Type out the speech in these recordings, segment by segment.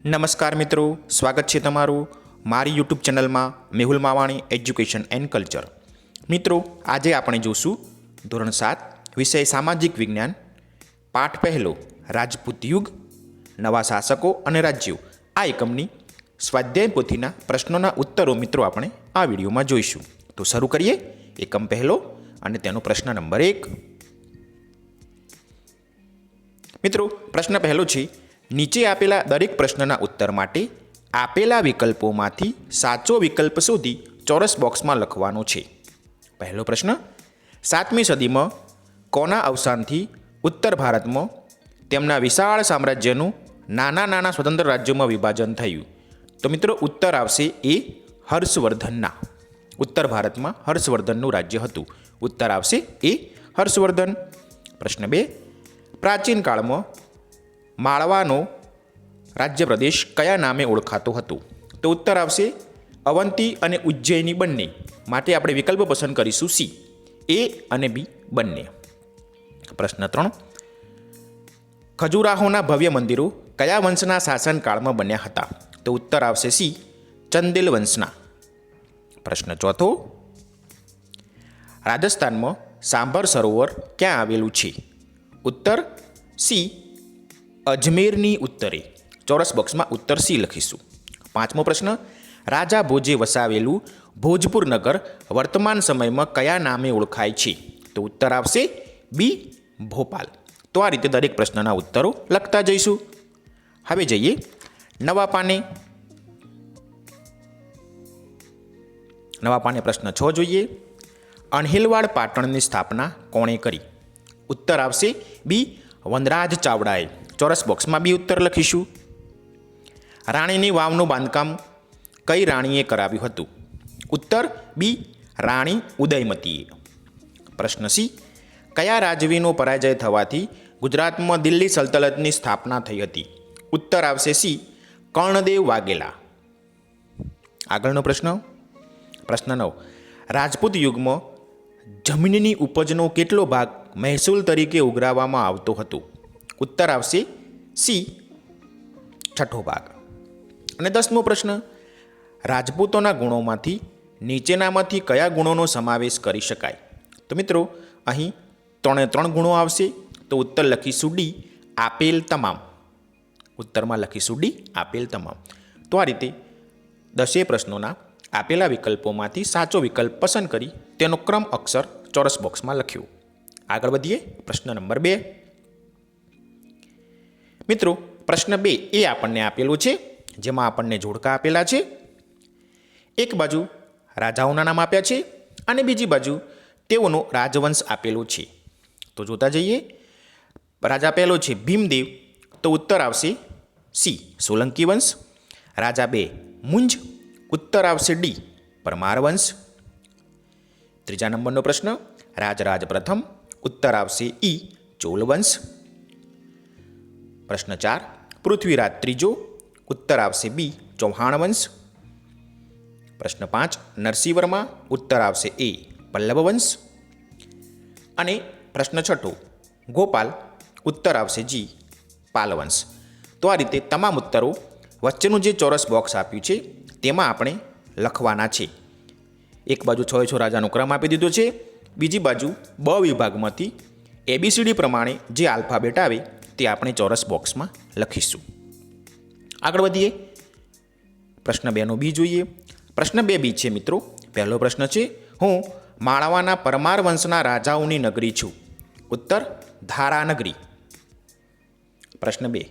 નમસ્કાર મિત્રો, સ્વાગત છે તમારું મારી યુટ્યુબ ચેનલમાં Mehul Mavani education and culture મિત્રો, આજે આપણે જોશું ધોરણ સાત, વિષય સામાજિક વિજ્ઞાન, પાઠ પહેલો, રાજપૂત યુગ, નવા શાસકો અને રાજ્યો. આ એકમની સ્વાધ્યાય પોથીના પ્રશ્નોના ઉત્તરો મિત્રો આપણે આ વિડીયોમાં જોઈશું. તો શરૂ કરીએ એકમ પહેલો અને તેનો પ્રશ્ન નંબર એક. મિત્રો, પ્રશ્ન પહેલો છે નીચે આપેલા દરેક પ્રશ્નના ઉત્તર માટે આપેલા વિકલ્પોમાંથી સાચો વિકલ્પ સુધી ચોરસ બોક્સમાં લખવાનો છે. પહેલો પ્રશ્ન, સાતમી સદીમાં કોના અવસાનથી ઉત્તર ભારતમાં તેમના વિશાળ સામ્રાજ્યનું નાના નાના સ્વતંત્ર રાજ્યોમાં વિભાજન થયું? તો મિત્રો ઉત્તર આવશે એ હર્ષવર્ધનના. ઉત્તર ભારતમાં હર્ષવર્ધનનું રાજ્ય હતું. ઉત્તર આવશે એ હર્ષવર્ધન. પ્રશ્ન બે, પ્રાચીન કાળમાં માળવાનો રાજ્ય પ્રદેશ કયા નામે ઓળખાતો હતો? તો ઉત્તર આવશે અવંતી અને ઉજ્જૈની બંને. માટે આપણે વિકલ્પ પસંદ કરીશું સી, એ અને બી બંને. પ્રશ્ન ત્રણ. ખજુરાહોના ભવ્ય મંદિરો કયા વંશના શાસનકાળમાં બન્યા હતા? તો ઉત્તર આવશે સી, ચંદેલ વંશના. પ્રશ્ન ચોથો. રાજસ્થાનમાં સાંભર સરોવર ક્યાં આવેલું છે? ઉત્તર સી અજમેરની ઉત્તરે, ચોરસ બોક્સમાં ઉત્તર સી લખીશું. પાંચમો પ્રશ્ન, રાજા ભોજે વસાવેલું ભોજપુર નગર વર્તમાન સમયમાં કયા નામે ઓળખાય છે? તો ઉત્તર આવશે બી, ભોપાલ. તો આ રીતે દરેક પ્રશ્નના ઉત્તરો લખતા જઈશું. હવે જઈએ નવા પાને નવા પાને પ્રશ્ન છ જોઈએ. અણહિલવાડ પાટણની સ્થાપના કોણે કરી? ઉત્તર આવશે બી, વનરાજ ચાવડાએ. ચોરસ બોક્સમાં બી ઉત્તર લખીશું. રાણીની વાવનું બાંધકામ કઈ રાણીએ કરાવ્યું હતું? ઉત્તર બી, રાણી ઉદયમતીએ. પ્રશ્ન સી, કયા રાજવીનો પરાજય થવાથી ગુજરાતમાં દિલ્હી સલ્તનતની સ્થાપના થઈ હતી? ઉત્તર આવશે સી, કર્ણદેવ વાઘેલા. આગળનો પ્રશ્ન પ્રશ્ન નવ, રાજપૂત યુગમાં જમીનની ઉપજનો કેટલો ભાગ મહેસૂલ તરીકે ઉઘરાવવામાં આવતો હતો? ઉત્તર આવશે સી, છઠ્ઠો ભાગ. અને દસમો પ્રશ્ન, રાજપૂતોના ગુણોમાંથી નીચેનામાંથી કયા ગુણોનો સમાવેશ કરી શકાય? તો મિત્રો, અહીં ત્રણે ત્રણ ગુણો આવશે, તો ઉત્તર લખીશું ડી, આપેલ તમામ. ઉત્તરમાં લખીશું ડી, આપેલ તમામ. તો આ રીતે દસે પ્રશ્નોના આપેલા વિકલ્પોમાંથી સાચો વિકલ્પ પસંદ કરી તેનો ક્રમ અક્ષર ચોરસ બોક્સમાં લખ્યો. આગળ વધીએ, પ્રશ્ન નંબર બે. મિત્રો, પ્રશ્ન બે એ આપણને આપેલું છે, જેમાં આપણને જોડકા આપેલા છે. એક બાજુ રાજાઓના નામ આપ્યા છે અને બીજી બાજુ તેઓનો રાજવંશ આપેલો છે. તો જોતા જઈએ. રાજા પહેલો છે ભીમદેવ, તો ઉત્તર આવશે સી, સોલંકી વંશ. રાજા બે મુંજ, ઉત્તર આવશે ડી, પરમાર વંશ. ત્રીજા નંબરનો પ્રશ્ન, રાજરાજ પ્રથમ, ઉત્તર આવશે ઈ, ચોલ વંશ. પ્રશ્ન ચાર, પૃથ્વીરાજ ત્રીજો ઉત્તર આવશે બી ચૌહાણ વંશ પ્રશ્ન પાંચ, નરસિંહવર્મા ઉત્તર આવશે એ પલ્લવ વંશ અને પ્રશ્ન છઠ્ઠો, ગોપાલ ઉત્તર આવશે જી, પાલવંશ. તો આ રીતે તમામ ઉત્તરો વચ્ચેનું જે ચોરસ બોક્સ આપ્યું છે, તેમાં આપણે લખવાના છે. એક બાજુ છ છ રાજાનો ક્રમ આપી દીધો છે, બીજી બાજુ બ વિભાગમાંથી એબીસીડી પ્રમાણે જે આલ્ફાબેટ આવે તે આપણે ચોરસ બોક્સમાં લખીશું. આગળ વધીએ. પ્રશ્ન બેનો બી જોઈએ. પ્રશ્ન બે બી છે મિત્રો. પહેલો પ્રશ્ન છે, હું માળવાના પરમાર વંશના રાજાઓની નગરી છું. ઉત્તર ધારાનગરી પ્રશ્ન બે.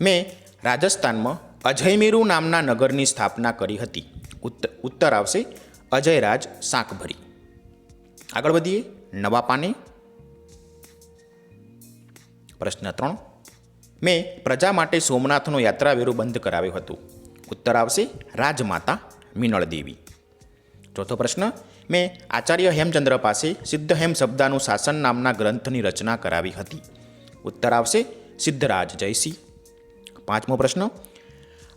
મેં રાજસ્થાનમાં અજયમેરુ નામના નગરની સ્થાપના કરી હતી. ઉત્તર આવશે અજયરાજ સાંકભરી. આગળ વધીએ. નવા પાને પ્રશ્ન ત્રણ. મેં પ્રજા માટે સોમનાથનું યાત્રાવેરું બંધ કરાવ્યું હતું. ઉત્તર આવશે રાજમાતા મિનળ દેવી ચોથો પ્રશ્ન, મેં આચાર્ય હેમચંદ્ર પાસે સિદ્ધ હેમ શબ્દાનું શાસન નામના ગ્રંથની રચના કરાવી હતી. ઉત્તર આવશે સિદ્ધરાજ જયસિંહ પાંચમો પ્રશ્ન,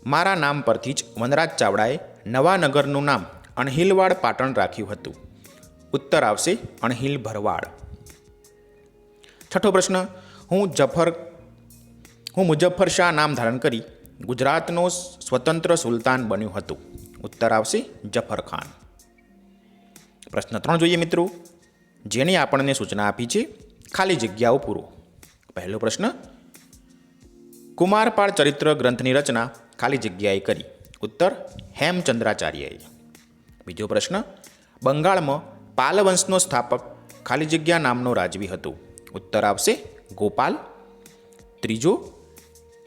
મારા નામ પરથી જ વનરાજ ચાવડાએ નવા નગરનું નામ અણહિલવાડ પાટણ રાખ્યું હતું. ઉત્તર આવશે અણહિલ ભરવાડ. છઠ્ઠો પ્રશ્ન હું જફર હું મુજફ્ફર શાહ નામ ધારણ કરી ગુજરાતનો સ્વતંત્ર સુલતાન બન્યું હતું. ઉત્તર આવશે જફર ખાન. પ્રશ્ન ત્રણ જોઈએ મિત્રો. જેની આપણને સૂચના આપી છે, ખાલી જગ્યાઓ પૂરો. પહેલો પ્રશ્ન, કુમારપાળ ચરિત્ર ગ્રંથની રચના ખાલી જગ્યાએ કરી. ઉત્તર, હેમચંદ્રાચાર્યએ. બીજો પ્રશ્ન, બંગાળમાં પાલ વંશનો સ્થાપક ખાલી જગ્યા નામનો રાજવી હતો. ઉત્તર આવશે ગોપાલ, ત્રીજો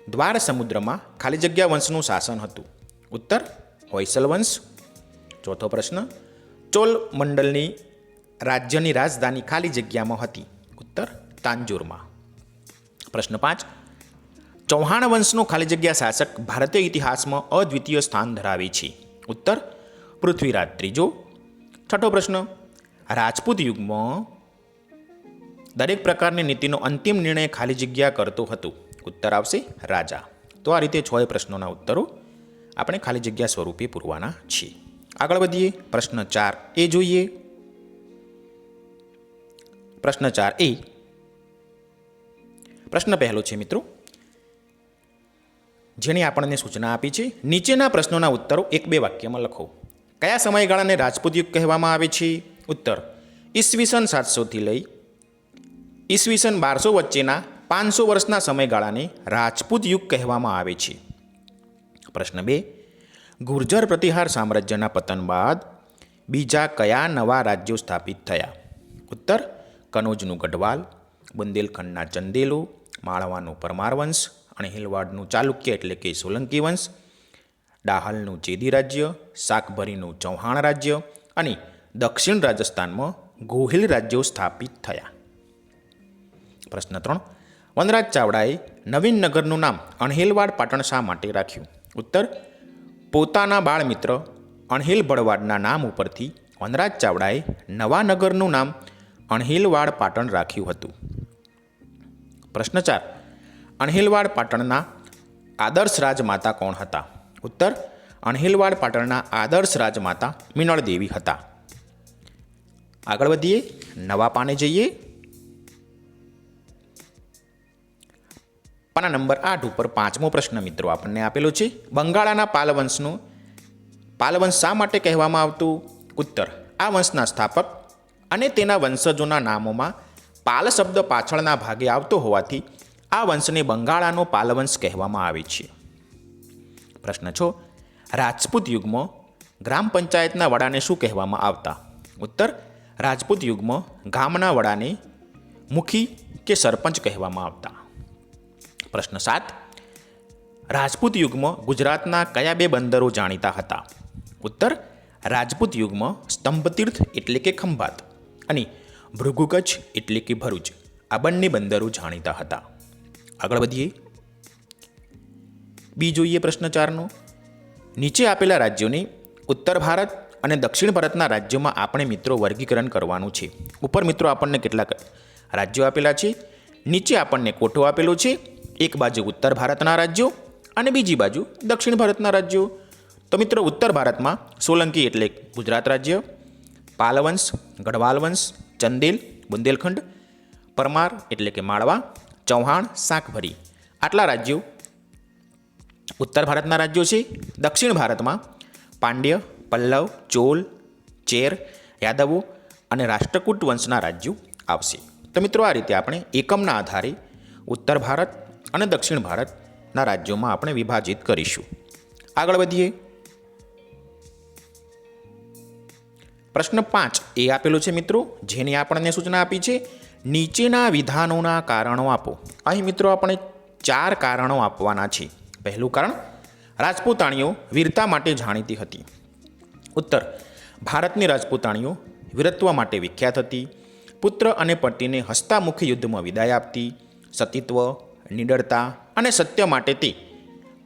દ્વાર સમુદ્રમાં ખાલી જગ્યા વંશનું શાસન હતું. ઉત્તર, હોયસલ વંશ. ચોથો પ્રશ્ન, ચોલ મંડળની રાજ્યની રાજધાની ખાલી જગ્યામાં હતી. ઉત્તર, તાંજોરમાં. પ્રશ્ન પાંચ, ચૌહાણ વંશનો ખાલી જગ્યા શાસક ભારતીય ઇતિહાસમાં અદ્વિતીય સ્થાન ધરાવે છે. ઉત્તર, પૃથ્વીરાજ ત્રીજો. છઠ્ઠો પ્રશ્ન, રાજપૂત યુગમાં દરેક પ્રકારની નીતિનો અંતિમ નિર્ણય ખાલી જગ્યા કરતું હતું. ઉત્તર આવશે રાજા. તો આ રીતે છ પ્રશ્નોના ઉત્તરો આપણે ખાલી જગ્યા સ્વરૂપે પૂરવાના છીએ. આગળ વધીએ. પ્રશ્ન ચાર એ જોઈએ. પ્રશ્ન ચાર એ. પ્રશ્ન પહેલો છે મિત્રો. જેણે આપણને સૂચના આપી છે. નીચેના પ્રશ્નોના ઉત્તરો એક બે વાક્યમાં લખો. કયા સમયગાળાને રાજપૂત યુગ કહેવામાં આવે છે? ઉત્તર. ઈસવીસન સાતસોથી લઈ ઈસવીસન બારસો વચ્ચેના પાંચસો વર્ષના સમયગાળાને રાજપૂત યુગ કહેવામાં આવે છે. પ્રશ્ન બે, ગુર્જર પ્રતિહાર સામ્રાજ્યના પતન બાદ બીજા કયા નવા રાજ્યો સ્થાપિત થયા? ઉત્તર કનોજનું ગઢવાલ, બુંદેલખંડના ચંદેલો, માળવાનું પરમાર વંશ અને હિલવાડનું ચાલુક્ય એટલે કે સોલંકી વંશ, ડાહલનું ચેદી રાજ્ય, શાકભરીનું ચૌહાણ રાજ્ય અને દક્ષિણ રાજસ્થાનમાં ગોહિલ રાજ્યો સ્થાપિત થયા. પ્રશ્ન ત્રણ. વનરાજ ચાવડાએ નવીન નગરનું નામ અણહિલવાડ પાટણ શા માટે રાખ્યું. ઉત્તર, પોતાના બાળમિત્ર અણહિલ ભળવાડના નામ ઉપરથી વનરાજ ચાવડાએ નવા નગરનું નામ અણહિલવાડ પાટણ રાખ્યું હતું. પ્રશ્ન ચાર. અણહિલવાડ પાટણના આદર્શ રાજમાતા કોણ હતા? ઉત્તર, અણહિલવાડ પાટણના આદર્શ રાજમાતા મિનળદેવી હતા. આગળ વધીએ. નવા પાને જઈએ. પાના નંબર આઠ ઉપર પાંચમો પ્રશ્ન મિત્રો આપણને આપેલો છે. બંગાળાના પાલવંશનું પાલવંશ શા માટે કહેવામાં આવતું? ઉત્તર, આ વંશના સ્થાપક અને તેના વંશજોના નામોમાં પાલ શબ્દ પાછળના ભાગે આવતો હોવાથી આ વંશને બંગાળાનો પાલવંશ કહેવામાં આવે છે. પ્રશ્ન છો, રાજપૂત યુગમાં ગ્રામ પંચાયતના વડાને શું કહેવામાં આવતા? ઉત્તર, રાજપૂત યુગમાં ગામના વડાને મુખી કે સરપંચ કહેવામાં આવતા. પ્રશ્ન સાત. રાજપૂત યુગમાં ગુજરાતના કયા બે બંદરો જાણીતા હતા? ઉત્તર, રાજપૂત યુગમાં સ્તંભતીર્થ એટલે કે ખંભાત અને ભૃગુકચ્છ એટલે કે ભરૂચ. આ બંને બંદરો જાણીતા હતા. આગળ વધીએ. બી જોઈએ પ્રશ્ન ચારનો. નીચે આપેલા રાજ્યોની ઉત્તર ભારત અને દક્ષિણ ભારતના રાજ્યોમાં આપણે મિત્રો વર્ગીકરણ કરવાનું છે. ઉપર મિત્રો આપણને કેટલાક રાજ્યો આપેલા છે. નીચે આપણને કોઠો આપેલો છે. એક બાજુ ઉત્તર ભારતના રાજ્યો અને બીજી બાજુ દક્ષિણ ભારતના રાજ્યો. તો મિત્રો, ઉત્તર ભારતમાં સોલંકી એટલે ગુજરાત રાજ્ય, પાલવંશ ગઢવાલ વંશ ચંદેલ, બુંદેલખંડ, પરમાર એટલે કે માળવા, ચૌહાણ શાકભરી આટલા રાજ્યો ઉત્તર ભારતના રાજ્યો છે. દક્ષિણ ભારતમાં પાંડ્ય, પલ્લવ, ચોલ, ચેર, યાદવો અને રાષ્ટ્રકૂટ વંશના રાજ્યો આવશે. તો મિત્રો, આ રીતે આપણે એકમના આધારે ઉત્તર ભારત અને દક્ષિણ ભારતના રાજ્યોમાં આપણે વિભાજિત કરીશું. આગળ વધીએ. પ્રશ્ન પાંચ એ આપેલો છે મિત્રો, જેની આપણને સૂચના આપી છે, નીચેના વિધાનોના કારણો આપો. અહીં મિત્રો આપણે ચાર કારણો આપવાના છે. પહેલું કારણ, રાજપૂતાણીઓ વીરતા માટે જાણીતી હતી. ઉત્તર, ભારતની રાજપૂતાણીઓ વીરત્વ માટે વિખ્યાત હતી. પુત્ર અને પતિને હસ્તામુખી યુદ્ધમાં વિદાય આપતી, સતીત્વ નિડરતા અને સત્ય માટે તે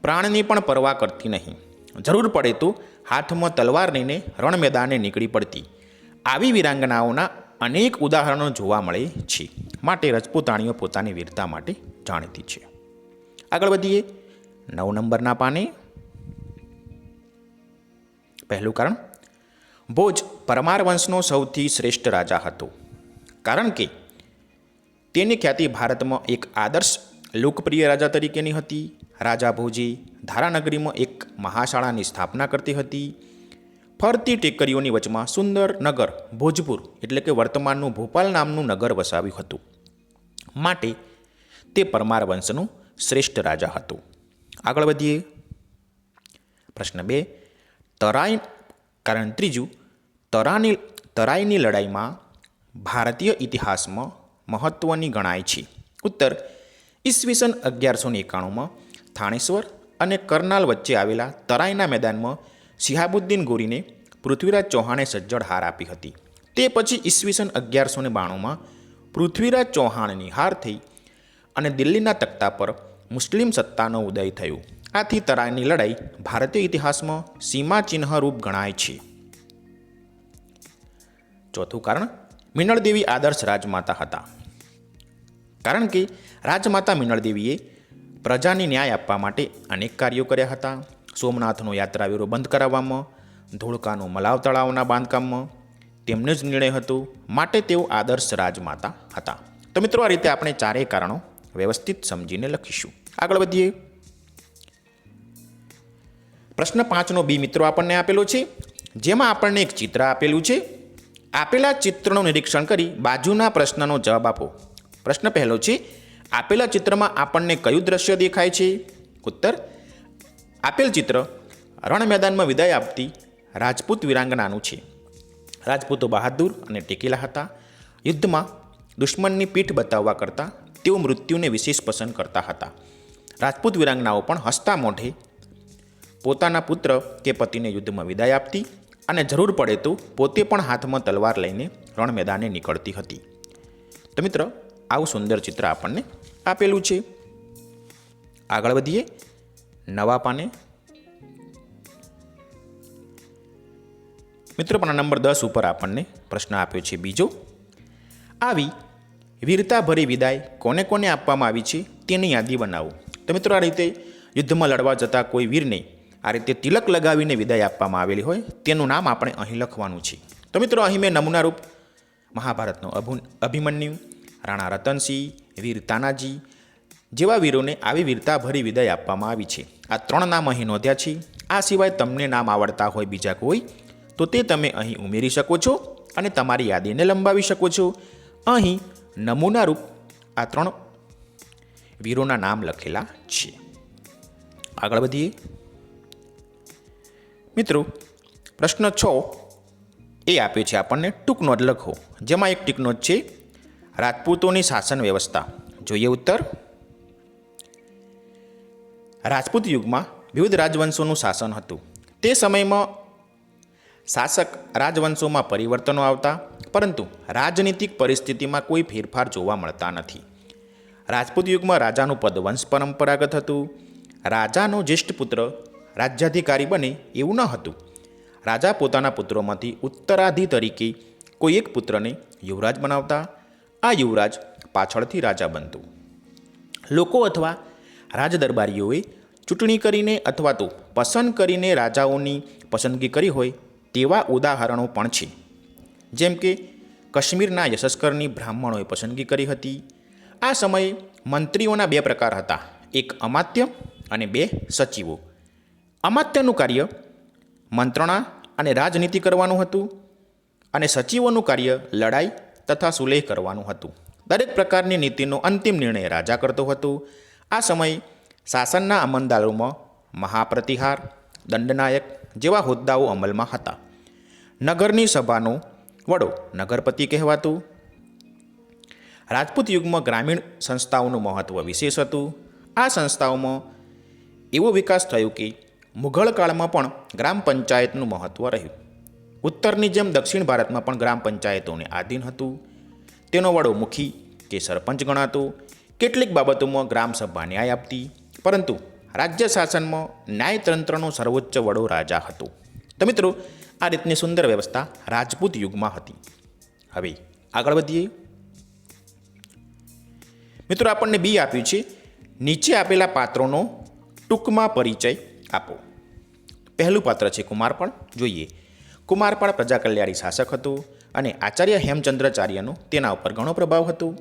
પ્રાણની પણ પરવા કરતી નહીં. જરૂર પડે તો હાથમાં તલવાર લઈને રણ મેદાને નીકળી પડતી. આવી વીરાંગનાઓના અનેક ઉદાહરણો જોવા મળે છે. માટે રજપૂતાણીઓ પોતાની વીરતા માટે જાણીતી છે. આગળ વધીએ. નવ નંબરના પાને. પહેલું કારણ. ભોજ પરમાર વંશનો સૌથી શ્રેષ્ઠ રાજા હતો. કારણ કે તેની ખ્યાતિ ભારતમાં એક આદર્શ લોકપ્રિય રાજા તરીકેની હતી. રાજા ભોજી ધારાનગરીમાં એક મહાશાળાની સ્થાપના કરતી હતી. ફરતી ટેકરીઓની વચમાં સુંદર નગર ભોજપુર એટલે કે વર્તમાનનું ભોપાલ નામનું નગર વસાવ્યું હતું. માટે તે પરમાર વંશનું શ્રેષ્ઠ રાજા હતું. આગળ વધીએ. પ્રશ્ન બે. તરાઈ, કારણ ત્રીજું, તરાની, તરાઈની લડાઈમાં ભારતીય ઇતિહાસમાં મહત્ત્વની ગણાય છે. ઉત્તર ઈસવીસન અગિયારસો ને એકાણુંમાં થાણેશ્વર અને કરનાલ વચ્ચે આવેલા તરાઈના મેદાનમાં શિહાબુદ્દીન ગોરીને પૃથ્વીરાજ ચૌહાણે સજ્જડ હાર આપી હતી. તે પછી ઈસવીસન અગિયારસો ને બાણુંમાં પૃથ્વીરાજ ચૌહાણની હાર થઈ અને દિલ્હીના તખ્તા પર મુસ્લિમ સત્તાનો ઉદય થયો. આથી તરાઈની લડાઈ ભારતીય ઇતિહાસમાં સીમાચિહ્નરૂપ ગણાય છે. ચોથું કારણ, મિનળદેવી આદર્શ રાજમાતા હતા. કારણ કે રાજમાતા મિનળદેવીએ પ્રજાને ન્યાય આપવા માટે અનેક કાર્યો કર્યા હતા. સોમનાથનો યાત્રાવેરો બંધ કરાવવામાં, ધોળકાનો મલાવ તળાવના બાંધકામમાં તેમનો જ નિર્ણય હતો, માટે તેઓ આદર્શ રાજમાતા હતા. તો મિત્રો, આ રીતે આપણે ચારેય કારણો વ્યવસ્થિત સમજીને લખીશું. આગળ વધીએ. પ્રશ્ન પાંચનો બી મિત્રો આપણને આપેલો છે. જેમાં આપણને એક ચિત્ર આપેલું છે. આપેલા ચિત્રનું નિરીક્ષણ કરી બાજુના પ્રશ્નનો જવાબ આપો. પ્રશ્ન પહેલો છે આપેલા ચિત્રમાં આપણને કયું દ્રશ્ય દેખાય છે? ઉત્તર, આપેલ ચિત્ર રણ મેદાનમાં વિદાય આપતી રાજપૂત વિરાંગનાનું છે. રાજપૂતો બહાદુર અને ટેકેલા હતા. યુદ્ધમાં દુશ્મનની પીઠ બતાવવા કરતાં તેઓ મૃત્યુને વિશેષ પસંદ કરતા હતા. રાજપૂત વિરાંગનાઓ પણ હસતા મોઢે પોતાના પુત્ર કે પતિને યુદ્ધમાં વિદાય આપતી અને જરૂર પડે તો પોતે પણ હાથમાં તલવાર લઈને રણ મેદાને નીકળતી હતી. તો મિત્ર, આવું સુંદર ચિત્ર આપણને આપેલું છે. આગળ વધીએ. નવા પાને. મિત્રો, પણ નંબર દસ ઉપર આપણને પ્રશ્ન આપ્યો છે બીજો. આવી વીરતાભરી વિદાય કોને કોને આપવામાં આવી છે તેની યાદી બનાવો. તો મિત્રો, આ રીતે યુદ્ધમાં લડવા જતા કોઈ વીરને આ રીતે તિલક લગાવીને વિદાય આપવામાં આવેલી હોય, તેનું નામ આપણે અહીં લખવાનું છે. તો મિત્રો, અહીં મેં નમૂનારૂપ મહાભારતનો અભુ અભિમન્યુ, રાણા રતનસિંહ વીર તાનાજી જેવા વીરોને આવી વીરતાભરી વિદાય આપવામાં આવી છે. આ ત્રણ નામ અહીં નોંધ્યા છે આ સિવાય તમને નામ આવડતા હોય, બીજા કોઈ, તો તે તમે અહીં ઉમેરી શકો છો અને તમારી યાદીને લંબાવી શકો છો. અહીં નમૂનારૂપ આ ત્રણ વીરોના નામ લખેલા છે. આગળ વધીએ. મિત્રો, પ્રશ્ન છ એ આપ્યો છે આપણને, ટૂંક નોંધ લખો. જેમાં એક ટીક નોંધ છે રાજપૂતોની શાસન વ્યવસ્થા. જોઈએ ઉત્તર. રાજપૂત યુગમાં વિવિધ રાજવંશોનું શાસન હતું. તે સમયમાં શાસક રાજવંશોમાં પરિવર્તનો આવતા, પરંતુ રાજનીતિક પરિસ્થિતિમાં કોઈ ફેરફાર જોવા મળતા નથી. રાજપૂત યુગમાં રાજાનું પદ વંશ પરંપરાગત હતું. રાજાનો જ્યેષ્ઠ પુત્ર રાજ્યાધિકારી બને એવું ન હતું. રાજા પોતાના પુત્રોમાંથી ઉત્તરાધિ તરીકે કોઈ એક પુત્રને યુવરાજ બનાવતા આ યુવરાજ પાછળથી રાજા બનતું. લોકો અથવા રાજદરબારીઓએ ચૂંટણી કરીને અથવા તો પસંદ કરીને રાજાઓની પસંદગી કરી હોય તેવા ઉદાહરણો પણ છે. જેમ કે કાશ્મીરના યશસ્કરની બ્રાહ્મણોએ પસંદગી કરી હતી. આ સમયે મંત્રીઓના બે પ્રકાર હતા. એક અમાત્ય અને બે સચિવો. અમાત્યનું કાર્ય મંત્રણા અને રાજનીતિ કરવાનું હતું અને સચિવોનું કાર્ય લડાઈ તથા સુલેહ કરવાનું હતું. દરેક પ્રકારની નીતિનો અંતિમ નિર્ણય રાજા કરતો હતો. આ સમય શાસનના અમલદારોમાં મહાપ્રતિહાર, દંડનાયક જેવા હોદ્દાઓ અમલમાં હતા. નગરની સભાનો વડો નગરપતિ કહેવાતું. રાજપૂત યુગમાં ગ્રામીણ સંસ્થાઓનું મહત્ત્વ વિશેષ હતું. આ સંસ્થાઓમાં એવો વિકાસ થયો કે મુઘલ કાળમાં પણ ગ્રામ પંચાયતનું મહત્ત્વ રહ્યું. ઉત્તરની જેમ દક્ષિણ ભારતમાં પણ ગ્રામ પંચાયતોને આધીન હતું. તેનો વડો મુખી કે સરપંચ ગણાતો, કેટલીક બાબતોમાં ગ્રામસભા ન્યાય આપતી, પરંતુ રાજ્ય શાસનમાં ન્યાયતંત્રનો સર્વોચ્ચ વડો રાજા હતો. તો મિત્રો, આ રીતની સુંદર વ્યવસ્થા રાજપૂત યુગમાં હતી. હવે આગળ વધીએ. મિત્રો, આપણને બી આપ્યું છે, નીચે આપેલા પાત્રોનો ટૂંકમાં પરિચય આપો. પહેલું પાત્ર છે કુમારપણ. જોઈએ. કુમારપાળ પ્રજા કલ્યાણી શાસક હતું અને આચાર્ય હેમચંદ્રાચાર્યનો તેના ઉપર ઘણો પ્રભાવ હતો.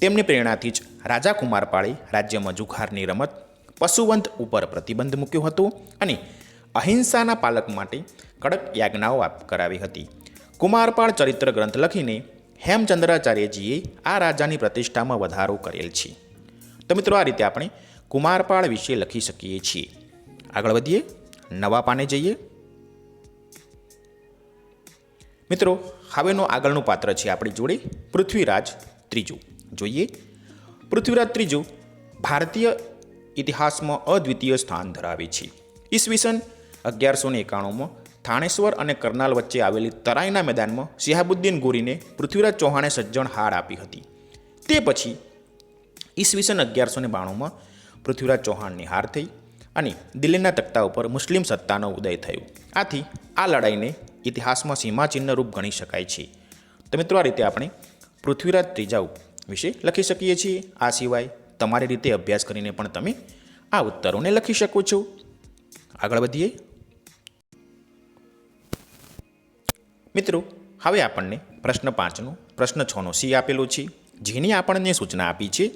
તેમની પ્રેરણાથી જ રાજા કુમારપાળે રાજ્યમાં જુખારની રમત, પશુવંત ઉપર પ્રતિબંધ મૂક્યો હતો અને અહિંસાના પાલક માટે કડક યાજ્ઞાઓ કરાવી હતી. કુમારપાળ ચરિત્ર ગ્રંથ લખીને હેમચંદ્રાચાર્યજીએ આ રાજાની પ્રતિષ્ઠામાં વધારો કરેલ છે. તો મિત્રો, આ રીતે આપણે કુમારપાળ વિશે લખી શકીએ છીએ. આગળ વધીએ, નવા પાને જઈએ. મિત્રો હવેનો આગળનું પાત્ર છે આપણી જોડે પૃથ્વીરાજ ત્રીજું. જોઈએ. પૃથ્વીરાજ ત્રીજું ભારતીય ઇતિહાસમાં અદ્વિતીય સ્થાન ધરાવે છે. ઈસવીસન અગિયારસો ને એકાણુંમાં થાણેશ્વર અને કરનાલ વચ્ચે આવેલી તરાઈના મેદાનમાં શિહાબુદ્દીન ગોરીને પૃથ્વીરાજ ચૌહાણે સજ્જણ હાર આપી હતી. તે પછી ઈસવીસન અગિયારસો ને બાણુંમાં પૃથ્વીરાજ ચૌહાણની હાર થઈ અને દિલ્હીના તખ્તા ઉપર મુસ્લિમ સત્તાનો ઉદય થયો. આથી આ લડાઈને ઇતિહાસમાં સીમાચિહ્ન રૂપ ગણી શકાય છે. તો મિત્રો, આ રીતે આપણે પૃથ્વીરાજ ત્રીજા વિશે લખી શકીએ છીએ. આ સિવાય તમારી રીતે અભ્યાસ કરીને પણ તમે આ ઉત્તરોને લખી શકો છો. આગળ વધીએ. મિત્રો, હવે આપણને પ્રશ્ન પાંચનો, પ્રશ્ન છનો સી આપેલો છે. જેની આપણને સૂચના આપી છે.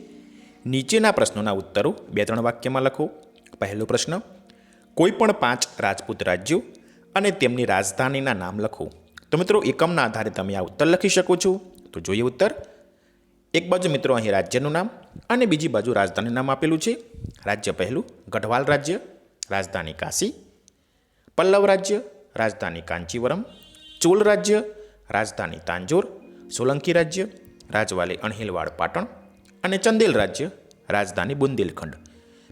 નીચેના પ્રશ્નોના ઉત્તરો બે ત્રણ વાક્યમાં લખો. પહેલો પ્રશ્ન, કોઈ પણ પાંચ રાજપૂત રાજ્યો અને તેમની રાજધાનીના નામ લખો. તો મિત્રો, એકમના આધારે તમે આ ઉત્તર લખી શકો છો. તો જોઈએ ઉત્તર. એક બાજુ મિત્રો, અહીં રાજ્યનું નામ અને બીજી બાજુ રાજધાની નામ આપેલું છે. રાજ્ય પહેલું, ગઢવાલ રાજ્ય. રાજધાની કાશી. પલ્લવ રાજ્ય. રાજધાની કાંચીવરમ. ચોલ રાજ્ય. રાજધાની તાંજોર. સોલંકી રાજ્ય. રાજવાલી અણહિલવાડ પાટણ. અને ચંદેલ રાજ્ય. રાજધાની બુંદેલખંડ.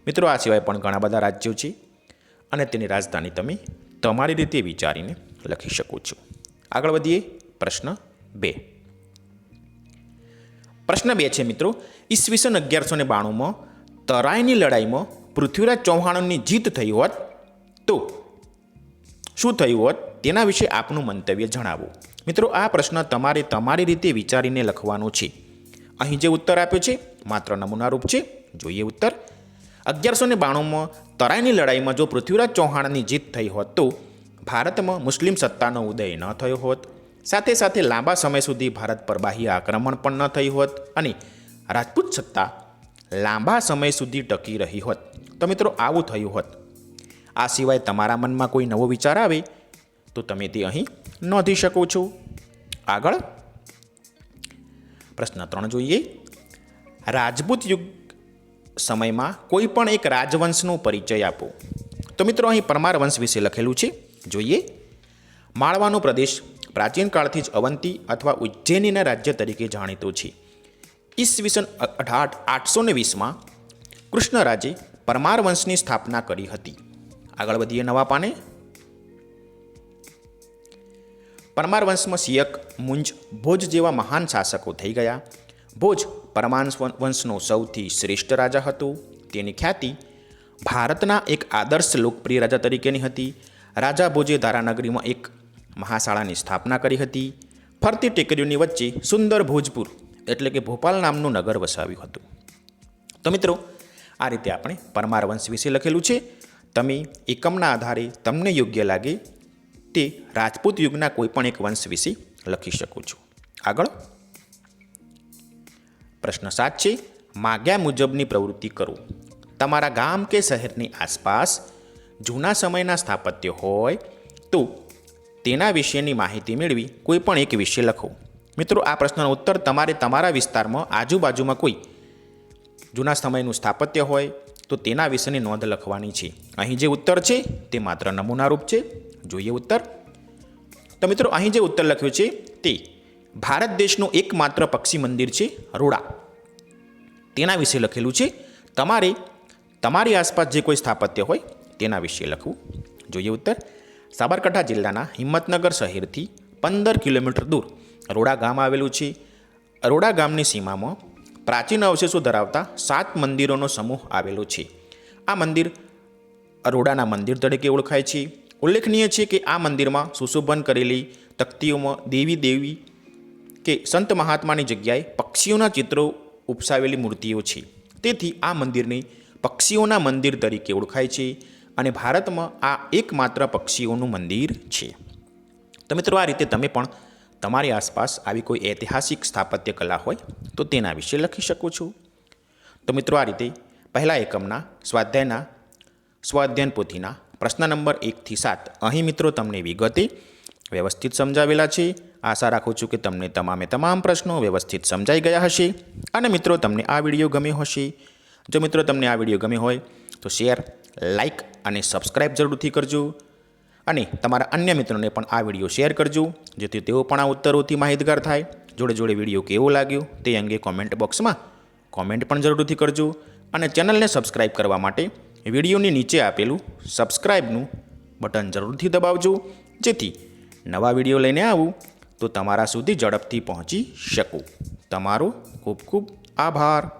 મિત્રો, આ સિવાય પણ ઘણા બધા રાજ્યો છે. અને તેની રાજધાની તમે તમારી રીતે વિચારીને લખી શકો છો. આગળ વધીએ, પ્રશ્ન બે. પ્રશ્ન બે છે મિત્રો, ઈસવીસન અગિયારસો ને બાણુંમાં તરાઈની લડાઈમાં પૃથ્વીરાજ ચૌહાણની જીત થઈ હોત તો શું થયું હોત? તેના વિશે આપનું મંતવ્ય જણાવો. મિત્રો, આ પ્રશ્ન તમારે તમારી રીતે વિચારીને લખવાનો છે. અહીં જે ઉત્તર આપ્યો છે, માત્ર નમૂનારૂપ છે. જોઈએ ઉત્તર. અગિયારસો ને બાણુંમાં તરાઈની લડાઈમાં જો પૃથ્વીરાજ ચૌહાણની જીત થઈ હોત તો ભારતમાં મુસ્લિમ સત્તાનો ઉદય ન થયો હોત. સાથે સાથે લાંબા સમય સુધી ભારત પર બાહ્ય આક્રમણ પણ ન થયું હોત અને રાજપૂત સત્તા લાંબા સમય સુધી ટકી રહી હોત. તો મિત્રો, આવું થયું હોત. આ સિવાય તમારા મનમાં કોઈ નવો વિચાર આવે તો તમે તે અહીં નોંધી શકો છો. આગળ પ્રશ્ન ત્રણ જોઈએ. રાજપૂત યુગ સમયમાં કોઈ પણ એક રાજવંશનો પરિચય આપો. તો મિત્રો, અહીં પરમાર વંશ વિશે લખેલું છે. જોઈએ. માળવાનો પ્રદેશ પ્રાચીન કાળથી જ અવંતી અથવા ઉજ્જૈનીના રાજ્ય તરીકે જાણીતો છે. ઈસવીસન અઢાર આઠસો ને વીસમાં કૃષ્ણરાજે પરમાર વંશની સ્થાપના કરી હતી. આગળ વધીએ નવા પાને. પરમાર વંશમાં સિયક મુંજ, ભોજ જેવા મહાન શાસકો થઈ ગયા. ભોજ પરમાર વંશનો સૌથી શ્રેષ્ઠ રાજા હતો. તેની ખ્યાતિ ભારતના એક આદર્શ લોકપ્રિય રાજા તરીકેની હતી. રાજા ભોજે ધારાનગરીમાં એક મહાશાળાની સ્થાપના કરી હતી. ફરતી ટેકરીઓની વચ્ચે સુંદર ભોજપુર એટલે કે ભોપાલ નામનું નગર વસાવ્યું હતું. તો મિત્રો, આ રીતે આપણે પરમાર વંશ વિશે લખેલું છે. તમે એકમના આધારે તમને યોગ્ય લાગે તે રાજપૂત યુગના કોઈપણ એક વંશ વિશે લખી શકો છો. આગળ પ્રશ્ન સાત છે માગ્યા મુજબની પ્રવૃત્તિ કરો. તમારા ગામ કે શહેરની આસપાસ જૂના સમયના સ્થાપત્ય હોય તો તેના વિશેની માહિતી મેળવી કોઈ પણ એક વિશે લખો. મિત્રો, આ પ્રશ્નનો ઉત્તર તમારે તમારા વિસ્તારમાં આજુબાજુમાં કોઈ જૂના સમયનું સ્થાપત્ય હોય તો તેના વિશેની નોંધ લખવાની છે. અહીં જે ઉત્તર છે તે માત્ર નમૂનારૂપ છે. જોઈએ ઉત્તર. તો મિત્રો, અહીં જે ઉત્તર લખ્યો છે તે ભારત દેશનું એકમાત્ર પક્ષી મંદિર છે રોડા. તેના વિશે લખેલું છે, તમારે તમારી આસપાસ જે કોઈ સ્થાપત્ય હોય તેના વિશે લખવું. જોઈએ ઉત્તર. સાબરકાંઠા જિલ્લાના હિંમતનગર શહેરથી પંદર કિલોમીટર દૂર રોડા ગામ આવેલું છે. રોડા ગામની સીમામાં પ્રાચીન અવશેષો ધરાવતા સાત મંદિરોનો સમૂહ આવેલો છે. આ મંદિર અરોડાના મંદિર તરીકે ઓળખાય છે. ઉલ્લેખનીય છે કે આ મંદિરમાં સુશોભન કરેલી તકતીઓમાં દેવી દેવી કે સંત મહાત્માની જગ્યાએ પક્ષીઓના ચિત્રો ઉપસાવેલી મૂર્તિઓ છે. તેથી આ મંદિરની પક્ષીઓના મંદિર તરીકે ઓળખાય છે અને ભારતમાં આ એકમાત્ર પક્ષીઓનું મંદિર છે. તો મિત્રો, આ રીતે તમે પણ તમારી આસપાસ આવી કોઈ ઐતિહાસિક સ્થાપત્ય કલા હોય તો તેના વિશે લખી શકો છો. તો મિત્રો, આ રીતે પહેલા એકમના, સ્વાધ્યાયના, સ્વાધ્યાયન પોથીના પ્રશ્ન નંબર એકથી સાત અહીં મિત્રો તમને વિગતે વ્યવસ્થિત સમજાવેલા છે. આશા રાખું છું કે તમને તમામે તમામ પ્રશ્નો વ્યવસ્થિત સમજાઈ ગયા હશે અને મિત્રો તમને આ વીડિયો ગમ્યો હશે. જો મિત્રો તમને આ વીડિયો ગમ્યો હોય તો શેર લાઇક અને સબસ્ક્રાઇબ જરૂરથી કરજો અને તમારા અન્ય મિત્રોને પણ આ વીડિયો શેર કરજો, જેથી તેઓ પણ આ ઉત્તરોથી માહિતગાર થાય. જોડે જોડે વીડિયો કેવો લાગ્યો તે અંગે કોમેન્ટ બોક્સમાં કોમેન્ટ પણ જરૂરથી કરજો અને ચેનલને સબસ્ક્રાઇબ કરવા માટે વિડીયોની નીચે આપેલું સબસ્ક્રાઇબનું બટન જરૂરથી દબાવજો. જેથી નવા વીડિયો લઈને આવું તો તમારા સુધી ઝડપથી પહોંચી શકું. તમારો ખૂબ ખૂબ આભાર.